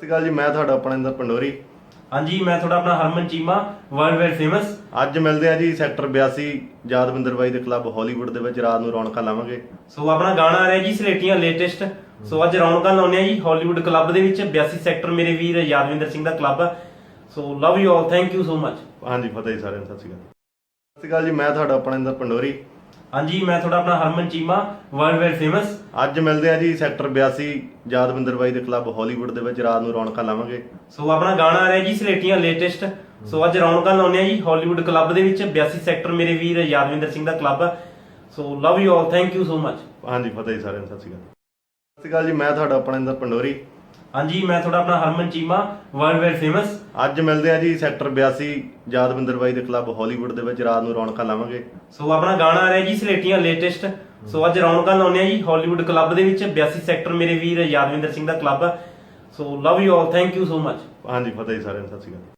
ਸਤਿ ਸ਼੍ਰੀ ਅਕਾਲ ਜੀ ਮੈਂ ਤੁਹਾਡਾ ਆਪਣਾ ਇੰਦਰ ਪੰਡੋਰੀ। ਹਾਂਜੀ ਮੈਂ ਤੁਹਾਡਾ ਆਪਣਾ Harman Cheema world wide famous ਅੱਜ ਮਿਲਦੇ ਆ ਜੀ ਸੈਕਟਰ 82 ਯਾਦਵਿੰਦਰ ਬਾਈ ਦੇ ਕਲੱਬ ਹਾਲੀਵੁੱਡ ਦੇ ਵਿੱਚ ਰਾਤ ਨੂੰ ਰੌਣਕਾਂ ਲਾਵਾਂਗੇ। ਸੋ ਆਪਣਾ ਗਾਣਾ ਆ ਰਿਹਾ ਜੀ ਸਲੇਟੀਆਂ ਲੇਟੈਸਟ ਸੋ ਅੱਜ ਰੌਣਕਾਂ ਲਾਉਂਦੇ ਆ ਜੀ ਹਾਲੀਵੁੱਡ ਕਲੱਬ ਦੇ ਵਿੱਚ 82 ਸੈਕਟਰ ਮੇਰੇ ਵੀਰ ਯਾਦਵਿੰਦਰ ਸਿੰਘ ਦਾ club so love you all thank you so much ਹਾਂਜੀ ਫਤਿਹ ਜੀ ਸਾਰਿਆਂ ਨੂੰ ਸਤਿ ਸ਼੍ਰੀ ਅਕਾਲ। ਸਤਿ ਸ਼੍ਰੀ ਅਕਾਲ ਜੀ ਮੈਂ ਤੁਹਾਡਾ ਆਪਣਾ ਇੰਦਰ ਪੰਡੋਰੀ। ਹਾਂਜੀ ਮੈਂ ਤੁਹਾਡਾ ਆਪਣਾ Harman Cheema world wide famous ਅੱਜ ਮਿਲਦੇ ਆ ਜੀ ਸੈਕਟਰ 82 ਯਾਦਵਿੰਦਰ ਬਾਈ ਦੇ ਕਲੱਬ ਹਾਲੀਵੁੱਡ ਦੇ ਵਿੱਚ ਰਾਤ ਨੂੰ ਰੌਣਕਾਂ ਲਾਵਾਂਗੇ। ਸੋ ਆਪਣਾ ਗਾਣਾ ਆ ਰਿਹਾ ਜੀ ਸਲੇਟੀਆਂ ਲੇਟੈਸਟ ਸੋ ਅੱਜ ਰੌਣਕਾਂ ਲਾਉਂਦੇ ਆ ਜੀ ਹਾਲੀਵੁੱਡ ਕਲੱਬ ਦੇ ਵਿੱਚ 82 ਸੈਕਟਰ ਮੇਰੇ ਵੀਰ ਯਾਦਵਿੰਦਰ ਸਿੰਘ ਦਾ club so love you all thank you so much ਹਾਂਜੀ ਫਤਿਹ ਜੀ ਸਾਰਿਆਂ ਨੂੰ ਸਤਿ ਸ਼੍ਰੀ ਅਕਾਲ। ਸਤਿ ਸ਼੍ਰੀ ਅਕਾਲ ਜੀ ਮੈਂ ਤੁਹਾਡਾ ਆਪਣਾ ਇੰਦਰ ਪੰਡੋਰੀ। ਹਾਂਜੀ ਮੈਂ ਤੁਹਾਡਾ ਆਪਣਾ Harman Cheema world wide famous ਅੱਜ ਮਿਲਦੇ ਆ ਜੀ ਸੈਕਟਰ 82 ਯਾਦਵਿੰਦਰ ਬਾਈ ਦੇ ਕਲੱਬ ਹਾਲੀਵੁੱਡ ਦੇ ਵਿੱਚ ਰਾਤ ਨੂੰ ਰੌਣਕਾਂ ਲਾਵਾਂਗੇ। ਸੋ ਆਪਣਾ ਗਾਣਾ ਆ ਰਿਹਾ ਜੀ ਸਲੇਟੀਆਂ ਲੇਟੈਸਟ ਸੋ ਅੱਜ ਰੌਣਕਾਂ ਲਾਉਂਦੇ ਆ ਜੀ ਹਾਲੀਵੁੱਡ ਕਲੱਬ ਦੇ ਵਿੱਚ 82 ਸੈਕਟਰ ਮੇਰੇ ਵੀਰ ਯਾਦਵਿੰਦਰ ਸਿੰਘ ਦਾ club so love you all thank you so much ਹਾਂਜੀ ਫਤਿਹ ਜੀ ਸਾਰਿਆਂ ਨੂੰ ਸਤਿ ਸ਼੍ਰੀ ਅਕਾਲ।